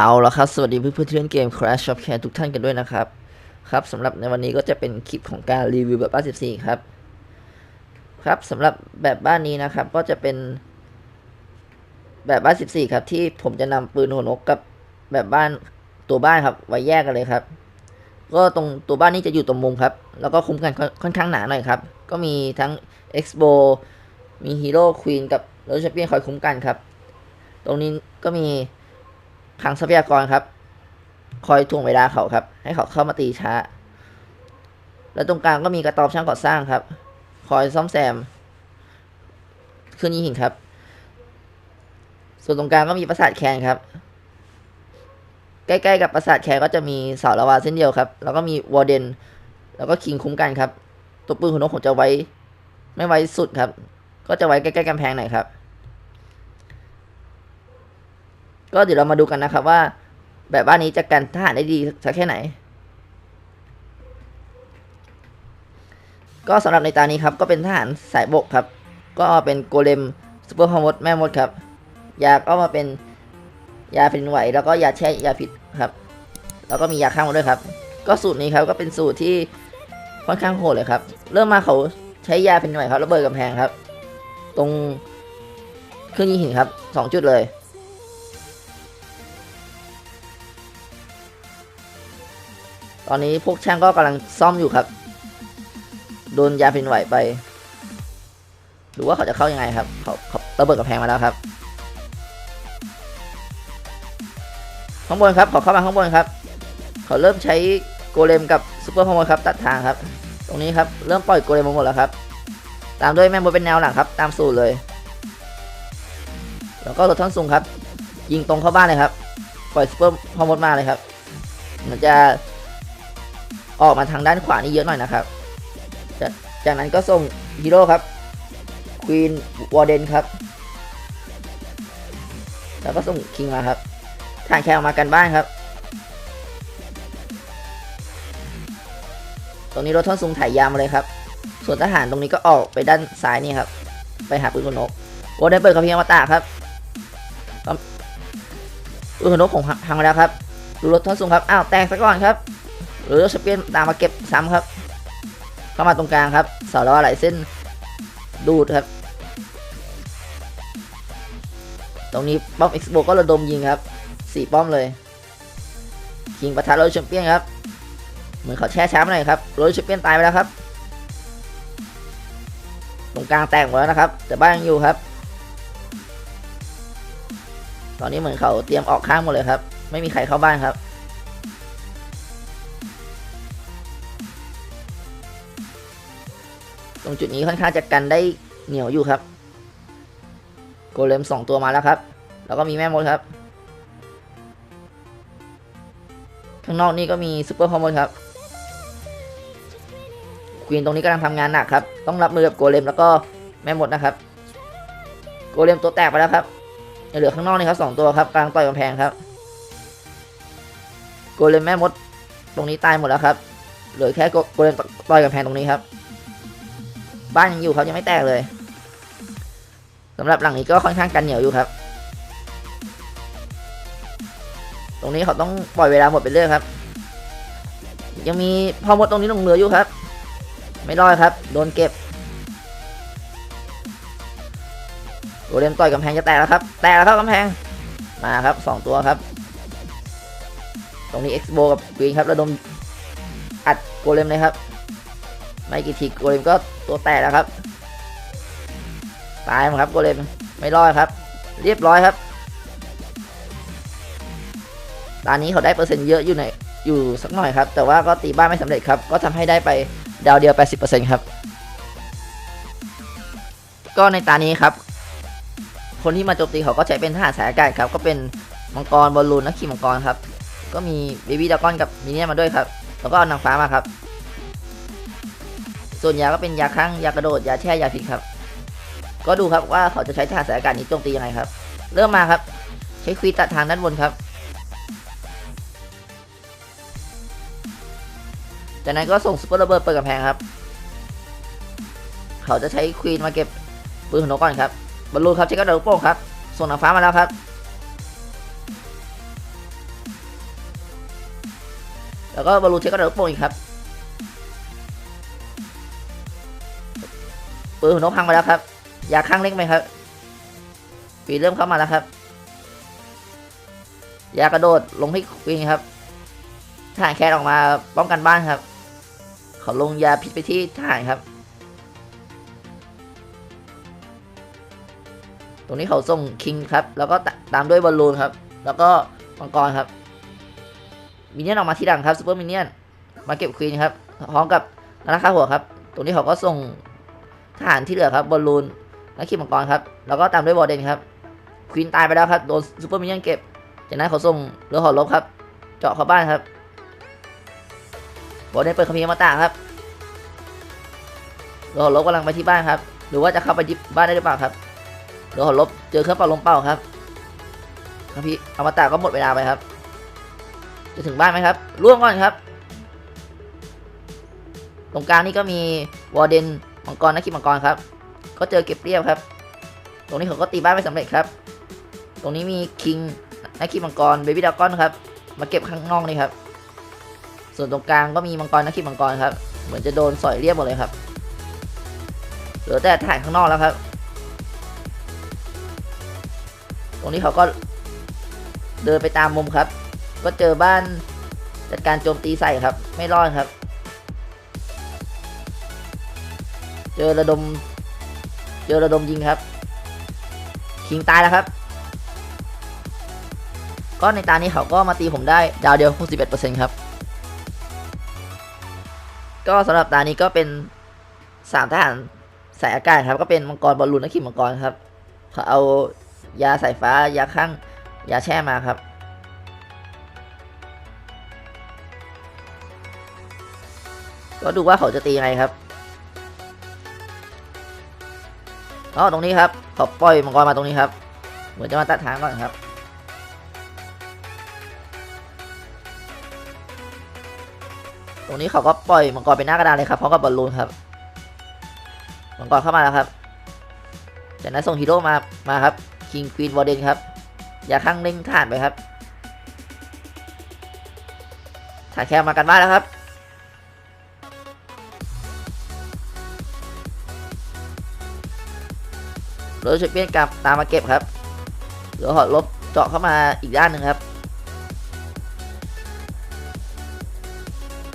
เอาละครับ สวัสดีเพื่อนๆที่เล่นเกม Crash Shop Care ทุกท่านกันด้วยนะครับ ครับสำหรับในวันนี้ก็จะเป็นคลิปของการรีวิวแบบบ้าน14 ครับ ครับสำหรับแบบบ้านนี้นะครับ ก็จะเป็น แบบบ้าน 14 ครับ ที่ผมจะนำปืนหัวนกกับแบบบ้านตัวบ้านครับ ไว้แยกกันเลยครับ ก็ตรงตัวบ้านนี้จะอยู่ตรงมุมครับ แล้วก็คุ้มกันค่อนข้างหนาหน่อยครับ ก็มีทั้ง Expo มีฮีโร่ควีนกับโรชเปียนคอยคุ้มกันครับ ตรงนี้ก็มี คลังทรัพยากรครับ คอยทวงเวลาเขาครับ ให้เขาเข้ามาตีช้า แล้วตรงกลางก็มีกระตอบช่างก่อสร้างครับ คอยซ่อมแซมเครื่องยิงหินครับ ส่วนตรงกลางก็มีปราสาทแคนครับ ใกล้ๆกับปราสาทแคนก็จะมีเสาละวาเส้นเดียวครับ แล้วก็มีวอร์เดน แล้วก็คิงคุ้มกันครับ ตัวปืนของนกผมจะไว้ ไม่ไว้สุดครับ ก็จะไว้ใกล้ๆกำแพงหน่อยครับ ก็เดี๋ยวเรามาดูกันนะครับว่า แบบบ้านนี้จะกันทหารได้ดีสักแค่ไหน ก็สำหรับในตานี้ครับก็เป็นทหารสายบกครับ ก็เป็นโกเลมซูเปอร์ฮอมดแม่มดครับ ยาก็มาเป็นยาเป็นไหว แล้วก็ยาแช่ยาพิษครับ แล้วก็มียาฆ่ามาด้วยครับ ก็สูตรนี้ครับก็เป็นสูตรที่ค่อนข้างโหดเลยครับ เริ่มมาเขาใช้ยาเป็นไหวครับระเบิดกำแพงครับ ตรงเครื่องยิงหินครับสองจุดเลย ตอนนี้พวกช่างก็กำลังซ่อมอยู่ครับ โดนยาพินไหวไป หรือว่าเขาจะเข้ายังไงครับ เขาเขาระเบิดกระแพงมาแล้วครับ ข้างบนครับขาเข้ามาข้างบนครับ เขาเริ่มใช้โกเลมกับซูเปอร์พอมครับตัดทางครับ ตรงนี้ครับ เริ่มปล่อยโกเลมมาหมดแล้วครับ ตามด้วยแม่มดเป็นแนวหลังครับ ตามสูตรเลย แล้วก็รถท่อนสูงครับ ยิงตรงเข้าบ้านเลยครับ ปล่อยซูเปอร์พอมมาเลยครับเหมือนจะ ออกมาทางด้านขวานี่เยอะหน่อยนะครับ จากนั้นก็ส่งฮีโร่ครับควีนวอร์เดนครับ แล้วก็ส่งคิงมาครับทางแคลมากันบ้านครับ ตรงนี้รถท่อนสูงถ่ายยาวมาเลยครับ ส่วนทหารตรงนี้ก็ออกไปด้านซ้ายนี่ครับ ไปหาปืนกลนกวอร์เดนเปิดกระเพียงมาตาครับปืนกลนกของพังแล้วครับ ดูรถท่อนสูงครับ อ้าวแตกซะก่อนครับ หรือสเปียนตามมาเก็บซ้ำครับ เข้ามาตรงกลางครับ เสาแล้วอะไรเส้นดูดครับ ตรงนี้ป้อมเอ็กซ์โบก็ระดมยิงครับสี่ป้อมเลยยิงประทัดโรยแชมเปี้ยนครับ เหมือนเขาแช่ช้ามาหน่อยครับโรยแชมเปี้ยนตายไปแล้วครับ ตรงกลางแตกหมดแล้วนะครับ แต่บ้านยังอยู่ครับ ตอนนี้เหมือนเขาเตรียมออกข้างหมดเลยครับ ไม่มีใครเข้าบ้านครับ รงจุดนี้ค่อนข้างจะกันได้เหนียวอยู่ครับ โกเลมสองตัวมาแล้วครับ แล้วก็มีแม่มดครับ ข้างนอกนี่ก็มีซูเปอร์ฮอมนครับควีนตรงนี้กำลังทำงานหนักครับ ต้องรับมือกับโกเลมแล้วก็แม่มดนะครับ โกเลมตัวแตกไปแล้วครับยังเหลือข้างนอกนี่ครับสองตัวครับกลางต่อยกำแพงครับ โกเลมแม่มดตรงนี้ตายหมดแล้วครับ เหลือแค่โกเลมต่อยกำแพงตรงนี้ครับ บ้านยังอยู่ครับยังไม่แตกเลยสำหรับหลังนี้ก็ค่อนข้างกันเหนียวอยู่ครับ ตรงนี้เขาต้องปล่อยเวลาหมดไปเรื่อยครับ ยังมีพอหมดตรงนี้ลงเหลืออยู่ครับ ไม่รอดครับ โดนเก็บโกเลมต่อยกำแพงจะแตกแล้วครับ แตกแล้วครับกำแพง มาครับสองตัวครับ ตรงนี้เอ็กซ์โบกับกรีนครับระดมอัดโกเลมเลยครับ ไม่กี่ทีโกเลมก็ตัวแตกแล้วครับ ตายมั้งครับโกเลมไม่รอดครับ เรียบร้อยครับ ตอนนี้เขาได้เปอร์เซ็นต์เยอะอยู่ในอยู่สักหน่อยครับ แต่ว่าก็ตีบ้านไม่สำเร็จครับ ก็ทำให้ได้ไปดาวเดียว 80%ครับ ก็ในตานี้ครับ คนที่มาโจมตีเขาก็ใช้เป็นทหารสายอากาศครับ ก็เป็นมังกรบอลลูนนักขี่มังกรครับ ก็มีเบบี้ดากอนกับมิเนี่ยมาด้วยครับ แล้วก็เอานางฟ้ามาครับ ส่วนยาก็เป็นยาคลั่งยากระโดดยาแช่ยาพิษครับ ก็ดูครับว่าเขาจะใช้ทหารสายอากาศนี้โจมตียังไงครับ เริ่มมาครับ ใช้ควีตัดทางด้านบนครับ จากนั้นก็ส่งซุปเปอร์ระเบิดเปิดกำแพงครับ เขาจะใช้ควีนมาเก็บปืนของนกก่อนครับบอลลูนครับใช้กระโดดลูกโป่งครับ ส่งหนางฟ้ามาแล้วครับแล้วก็บอลลูนเช็คก็ได้ลูกโป่งอีกครับ ปืนของนกพังไปแล้วครับ อยากข้างเล็กไหมครับปีเริ่มเข้ามาแล้วครับยากระโดดลงให้ควีนครับทหารแคทออกมาป้องกันบ้านครับ เขาลงยาพิษไปที่ทหารครับ ตรงนี้เขาส่งคิงครับ แล้วก็ตามด้วยบอลลูนครับ แล้วก็มังกรครับ มินเนี่ยนออกมาทีหลังครับซูเปอร์มินเนี่ยนมาเก็บควีนครับพร้อมกับนักฆ่าหัวครับ ตรงนี้เขาก็ส่ง ทหารที่เหลือครับบอลลูนนักขี่มังกรครับ แล้วก็ตามด้วยบอร์เดนครับควีนตายไปแล้วครับ โดนซูเปอร์มินเนียนเก็บ จากนั้นเขาส่งเรือหอลบครับ เจาะเข้าบ้านครับบอร์เดนเปิดคัมภีร์มาต่างครับเรือหอลบกำลังไปที่บ้านครับ หรือว่าจะเข้าไปที่บ้านได้หรือเปล่าครับเรือหอลบเจอเครื่องเป่าลมเป่าครับคัมภีร์อมตะก็หมดเวลาไปครับ จะถึงบ้านไหมครับล่วงก่อนครับ ตรงกลางนี่ก็มีวอร์เดน มังกรนักขี่มังกรครับก็เจอเก็บเรียบครับ ตรงนี้เขาก็ตีบ้านไม่สำเร็จครับ ตรงนี้มีคิงนักขี่มังกรเบบี้ดากอนครับ มาเก็บข้างนอกนี่ครับ ส่วนตรงกลางก็มีมังกรนักขี่มังกรครับ เหมือนจะโดนสอยเรียบหมดเลยครับ เหลือแต่ถ่ายข้างนอกแล้วครับ ตรงนี้เขาก็เดินไปตามมุมครับ ก็เจอบ้านจัดการโจมตีใส่ครับ ไม่รอดครับ เจอระดม เจอระดมยิงครับคิงตายแล้วครับ ก็ในตานี้เขาก็มาตีผมได้ดาวเดียว61%ครับ ก็สำหรับตานี้ก็เป็นสามทหารสายอากาศครับ ก็เป็นมังกรบอลลูนและขีมังกรครับเขาเอายาสายฟ้ายาข้างยาแช่มาครับ ก็ดูว่าเขาจะตียังไงครับ อ๋อตรงนี้ครับขาปล่อยมังกรมาตรงนี้ครับ เหมือนจะมาตัดทางก่อนครับตรงนี้เขาก็ปล่อยมังกรไปหน้ากระดานเลยครับพร้อมกับบอลลูนครับมังกรเข้ามาแล้วครับจากนั้นส่งฮีโร่มามาครับคิงควีนวอร์เดนครับ อย่าข้างเร่งฐานไปครับถ่ายแคมมากันบ้านแล้วครับ รถเชเปียนกลับตามมาเก็บครับเดี๋ยวหอดลบเจาะเข้ามาอีกด้านหนึ่งครับ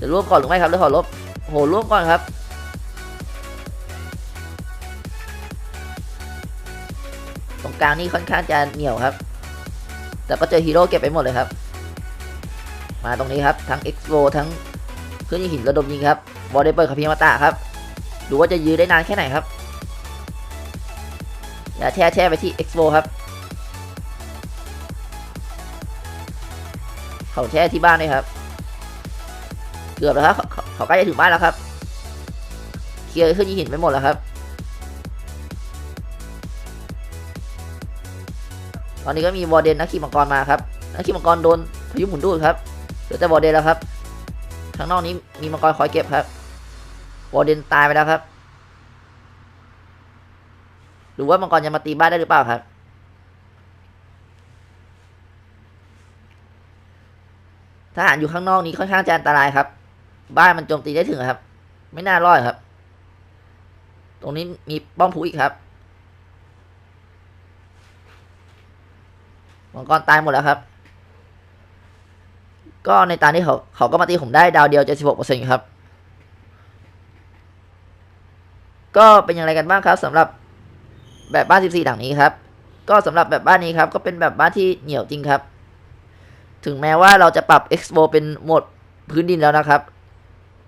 จะร่วมก่อนหรือไม่ครับเรือหอดลบโหร่วมก่อนครับตรงกลางนี่ค่อนข้างจะเหนียวครับ แต่ก็เจอฮีโร่เก็บไปหมดเลยครับ มาตรงนี้ครับทั้งเอ็กโ o ทั้งเพื่องยิงหินระดมยิงครับบอลได้เปิดคาพิมาตะครับ ดูว่าจะยื้อได้นานแค่ไหนครับ อย่าแช่แช่ไปที่ Expo ครับ เขาแช่ที่บ้านด้วยครับ เกือบแล้วครับ เขาใกล้จะถึงบ้านแล้วครับ เคลียร์ขึ้นยิงหินไปหมดแล้วครับ ตอนนี้ก็มีวอร์เดนนักขี่มังกรมาครับ นักขี่มังกรโดนพายุหมุนดูดครับ เหลือแต่วอร์เดนแล้วครับ ข้างนอกนี้มีมังกรคอยเก็บครับ วอร์เดนตายไปแล้วครับ หรือว่ามังกรจะมาตีบ้านได้หรือเปล่าครับ ทหารอยู่ข้างนอกนี้ค่อนข้างจะอันตรายครับ บ้านมันโจมตีได้ถึงครับ ไม่น่ารอดครับ ตรงนี้มีป้อมผู้อีกครับมังกรตายหมดแล้วครับ ก็ในตานี้เขาเขาก็มาตีผมได้ดาวเดียว76%ครับ ก็เป็นอย่างไรกันบ้างครับสำหรับ แบบบ้าน 14 หลังนี้ครับ ก็สำหรับแบบบ้านนี้ครับ ก็เป็นแบบบ้านที่เหนียวจริงครับ ถึงแม้ว่าเราจะปรับ Expo เป็นโหมดพื้นดินแล้วนะครับ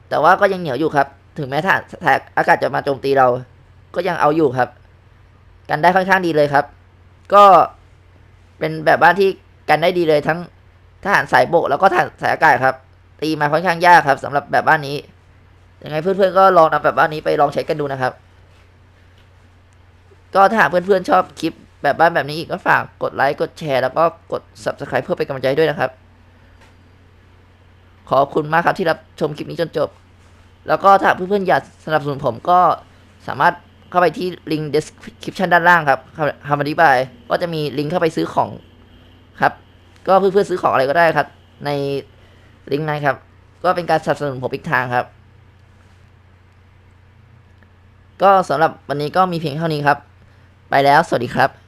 แต่ว่าก็ยังเหนียวอยู่ครับ ถึงแม้ถ้าอากาศจะมาโจมตีเรา ก็ยังเอาอยู่ครับ กันได้ค่อนข้างดีเลยครับ ก็เป็นแบบบ้านที่กันได้ดีเลยทั้งทหารสายบกแล้วก็ทหารสายอากาศครับ ตีมาค่อนข้างยากครับสำหรับแบบบ้านนี้ยังไงเพื่อนๆก็ลองนำแบบบ้านนี้ไปลองใช้กันดูนะครับ ก็ถ้าเพื่อนๆชอบคลิปแบบบ้านแบบนี้อีกก็ฝากกดไลค์กดแชร์แล้วก็กด subscribe เพื่อเป็นกำลังใจด้วยนะครับ ขอบคุณมากครับที่รับชมคลิปนี้จนจบ แล้วก็ถ้าเพื่อนๆอยากสนับสนุนผมก็สามารถเข้าไปที่ลิงก์ description ด้านล่างครับคำอธิบายก็จะมีลิงก์เข้าไปซื้อของครับ ก็เพื่อนๆซื้อของอะไรก็ได้ครับ ในลิงก์นั้นครับ ก็เป็นการสนับสนุนผมอีกทางครับ ก็สำหรับวันนี้ก็มีเพียงเท่านี้ครับ ไปแล้วสวัสดีครับ